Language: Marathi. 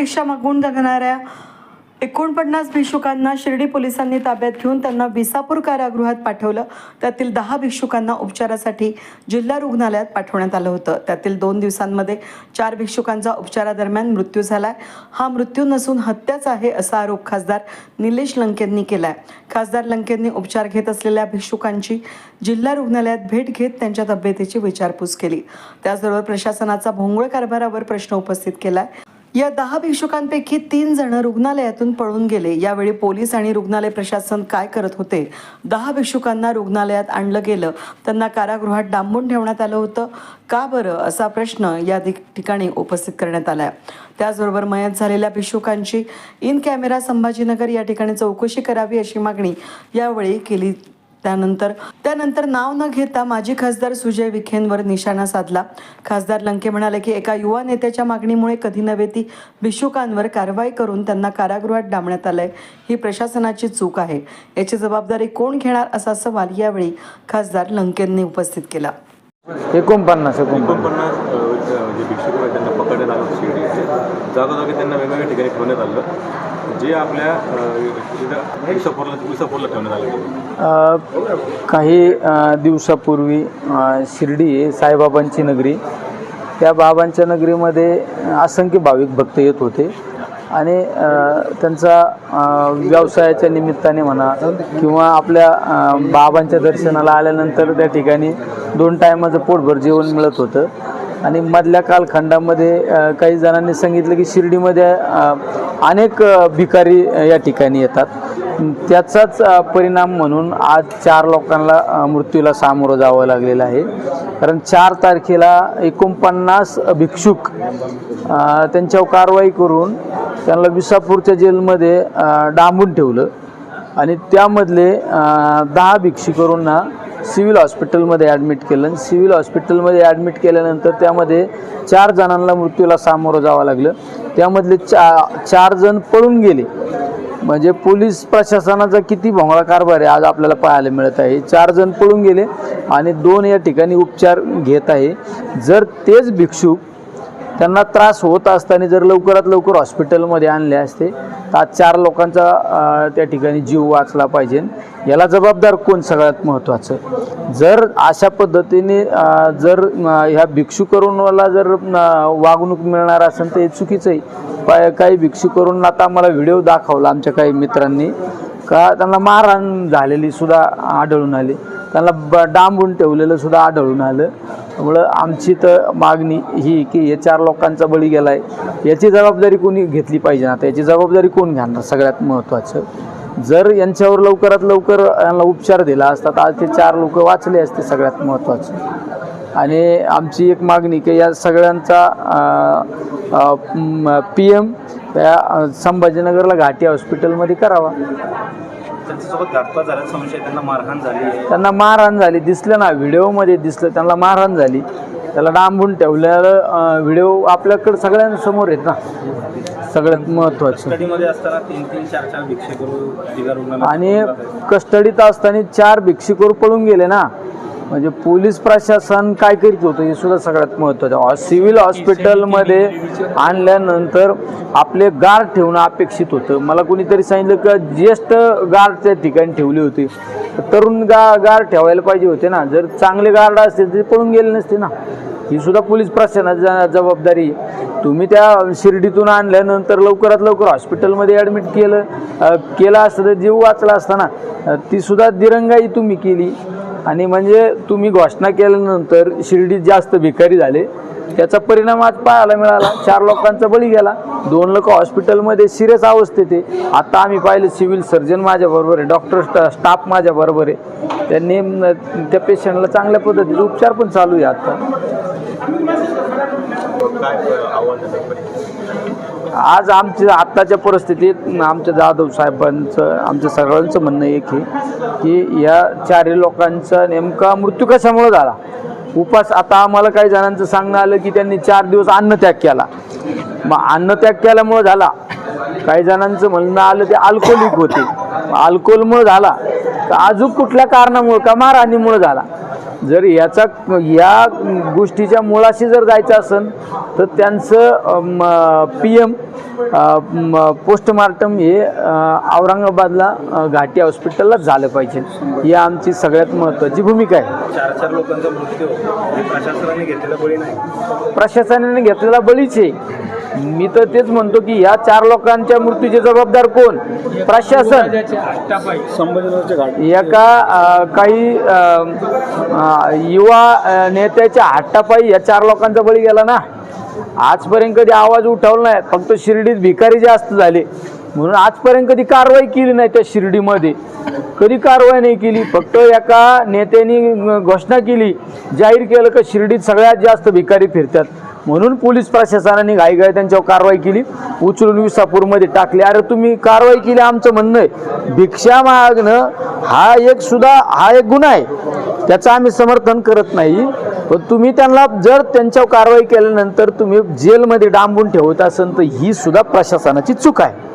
भिक्षा मागून जगणाऱ्या एकोणपन्नास भिक्षुकांना शिर्डी पोलिसांनी ताब्यात घेऊन त्यांना विसापूर कारागृहात पाठवलं. त्यातील दहा भिक्षुकांना उपचारासाठी जिल्हा रुग्णालयात पाठवण्यात आलं होतं. त्यातील दोन दिवसांमध्ये चार भिक्षुकांचा उपचारादरम्यान मृत्यू झालाय. हा मृत्यू नसून हत्याच आहे असा आरोप खासदार निलेश लंकेंनी केलाय. खासदार लंकेंनी उपचार घेत असलेल्या भिक्षुकांची जिल्हा रुग्णालयात भेट घेत त्यांच्या तब्येतीची विचारपूस केली. त्याचबरोबर प्रशासनाचा भोंगळ कारभारावर प्रश्न उपस्थित केलाय. या दहा भिक्षुकांपैकी तीन जण रुग्णालयातून पळून गेले. यावेळी पोलीस आणि रुग्णालय प्रशासन काय करत होते? दहा भिक्षुकांना रुग्णालयात आणलं गेलं. त्यांना कारागृहात डांबून ठेवण्यात आलं होतं. का बरं? असा प्रश्न या ठिक- ठिकाणी उपस्थित करण्यात आला आहे त्याचबरोबर मयत झालेल्या भिक्षुकांची इन कॅमेरा संभाजीनगर या ठिकाणी चौकशी करावी अशी मागणी यावेळी केली त्यानंतर त्यानंतर नाव न घेता माजी खासदार सुजय विखेंवर निशाणा साधला. खासदार लंके म्हणाले की एका युवा नेत्याच्या मागणीमुळे कधी नव्हे ती भिक्षुकांवर कारवाई करून त्यांना कारागृहात डांबण्यात आलंय. ही प्रशासनाची चूक आहे. याची जबाबदारी कोण घेणार असा सवाल यावेळी खासदार लंकेंनी उपस्थित केला. एकोणपन्नास एकोणपन्नास. जे भिक्षुक आहेत त्यांना पकडण्यात आलं जागोजागी त्यांना वेगवेगळ्या ठिकाणी ठेवण्यात आलं. जे आपल्या विसापूरला ठेवण्यात काही दिवसापूर्वी शिर्डी साईबाबांची नगरी. त्या बाबांच्या नगरीमध्ये असंख्य भाविक भक्त येत होते. आणि त्यांचा व्यवसायाच्या निमित्ताने म्हणा किंवा आपल्या बाबांच्या दर्शनाला आल्यानंतर त्या ठिकाणी दोन टायमाचं पोटभर जेवण मिळत होतं. आणि मधल्या कालखंडामध्ये काही जणांनी सांगितलं की शिर्डीमध्ये अनेक भिकारी या ठिकाणी येतात. त्याचाच परिणाम म्हणून आज चार लोकांना मृत्यूला सामोरं जावं लागलेलं आहे. कारण चार तारखेला एकोणपन्नास भिक्षुक त्यांच्यावर कारवाई करून त्यांना विसापूरच्या जेलमध्ये डांबून ठेवलं. आणि त्यामधले दहा भिक्षुकरूंना सिव्हिल हॉस्पिटलमध्ये ॲडमिट केलं सिव्हिल हॉस्पिटलमध्ये ॲडमिट केल्यानंतर त्यामध्ये चार जणांना मृत्यूला सामोरं जावं लागलं. त्यामधले चा चार जण पळून गेले. म्हणजे पोलीस प्रशासनाचा किती भोंगळा कारभार आहे आज आपल्याला पाहायला मिळत आहे. चार जण पळून गेले आणि दोन या ठिकाणी उपचार घेत आहे. जर तेच भिक्षुक त्यांना त्रास होत असताना जर लवकरात लवकर हॉस्पिटलमध्ये आणले असते तर आज चार लोकांचा त्या ठिकाणी जीव वाचला पाहिजे. याला जबाबदार कोण? सगळ्यात महत्त्वाचं. जर अशा पद्धतीने जर ह्या भिक्षू करूनला जर वागणूक मिळणार असेल तर हे चुकीचं आहे पाय- काही भिक्षू करून आता आम्हाला व्हिडिओ दाखवला आमच्या काही मित्रांनी. का त्यांना मारहाण झालेली सुद्धा आढळून आली. त्यांना ब डांबून ठेवलेलं सुद्धा आढळून आलं. त्यामुळं आमची तर मागणी ही की हे चार लोकांचा बळी गेला आहे याची जबाबदारी कोणी घेतली पाहिजे आता याची जबाबदारी कोण घेणार? सगळ्यात महत्त्वाचं जर यांच्यावर लवकरात लवकर यांना उपचार दिला असता तर आज ते चार लोक वाचले असते सगळ्यात महत्त्वाचं आणि आमची एक मागणी की या सगळ्यांचा पी एम त्या संभाजीनगरला घाटी हॉस्पिटलमध्ये करावा. त्यांच्यासोबत घातपात झाल्याचा संशय त्यांना मारहाण झाली त्यांना मारहाण झाली दिसलं ना व्हिडिओमध्ये दिसलं त्यांना मारहाण झाली. त्याला डांबून ठेवलेलं व्हिडिओ आपल्याकडे सगळ्यांसमोर आहेत ना. सगळ्यात महत्त्वाचं. स्टडीमध्ये असताना तीन तीन चार चार भिक्षे करू जिल्हा रुग्णालय आणि कस्टडीत असताना चार भिक्षुकवर पळून गेले ना. म्हणजे पोलीस प्रशासन काय करीत होतं हे सुद्धा सगळ्यात महत्त्वाचं हॉ- सिव्हिल हॉस्पिटलमध्ये आणल्यानंतर आपले गार्ड ठेवणं अपेक्षित होतं. मला कोणीतरी सांगितलं का ज्येष्ठ गार्ड त्या ठिकाणी ठेवली होती. तरुण गा गार्ड ठेवायला पाहिजे होते ना. जर चांगले गार्ड असतील तर ते पळून गेले नसते ना. ही सुद्धा पोलीस प्रशासनाची जबाबदारी तुम्ही त्या शिर्डीतून आणल्यानंतर लवकरात लवकर हॉस्पिटलमध्ये ॲडमिट केलं केलं असतं तर जीव वाचला असताना ती सुद्धा दिरंगाई तुम्ही केली. आणि म्हणजे तुम्ही घोषणा केल्यानंतर शिर्डीत जास्त भिकारी झाले. त्याचा परिणाम आज पाहायला मिळाला. चार लोकांचा बळी गेला. दोन लोक हॉस्पिटलमध्ये सिरियस अवस्थेत आहे. आता आम्ही पाहिलं सिव्हिल सर्जन माझ्याबरोबर आहे. डॉक्टर स्टा स्टाफ माझ्याबरोबर आहे. त्यांनी त्या पेशंटला चांगल्या पद्धतीचे उपचार पण चालू आहे आता. काय आव्हान आज आमच्या आत्ताच्या परिस्थितीत आमच्या जाधव साहेबांचं आमचं सगळ्यांचं म्हणणं एक आहे की या चारही लोकांचा नेमका मृत्यू कशामुळे झाला? उपास आता आम्हाला काही जणांचं सांगणं आलं की त्यांनी चार दिवस अन्नत्याग केला. मग अन्नत्याग केल्यामुळं झाला. काही जणांचं म्हणणं आलं ते अल्कोहोलिक होते. अल्कोहोलमुळं झाला. का अजून कुठल्या कारणामुळं? का मारहाणीमुळं झाला? जर याचा या गोष्टीच्या मुळाशी जर जायचं असेल तर त्यांचं पी एम पोस्टमार्टम हे औरंगाबादला घाटी हॉस्पिटलला झालं पाहिजे. ही आमची सगळ्यात महत्त्वाची भूमिका आहे. चार चार लोकांचा मृत्यू. प्रशासनाने घेतलेला बळी नाही. प्रशासनाने घेतलेला बळीच आहे. मी तर तेच म्हणतो की या चार लोकांच्या मृत्यूचे जबाबदार कोण? प्रशासन. एका काही युवा नेत्याच्या हट्टापायी या चार लोकांचा बळी गेला ना? आजपर्यंत कधी आवाज उठवला नाही. फक्त शिर्डीत भिकारी जास्त झाले. म्हणून आजपर्यंत कधी कारवाई केली नाही त्या शिर्डीमध्ये. कधी कारवाई नाही केली. फक्त एका नेत्यांनी घोषणा केली. जाहीर केलं की शिर्डीत सगळ्यात जास्त भिकारी फिरतात. म्हणून पोलीस प्रशासनाने घाईघाई त्यांच्यावर कारवाई केली. उचलून विसापूरमध्ये टाकले. अरे तुम्ही कारवाई केली आमचं म्हणणं आहे. भिक्षा मागणं हा एक सुद्धा हा एक गुन्हा आहे. त्याचं आम्ही समर्थन करत नाही. पण तुम्ही त्यांना जर त्यांच्यावर कारवाई केल्यानंतर तुम्ही जेलमध्ये डांबून ठेवत असन तर ही सुद्धा प्रशासनाची चूक आहे.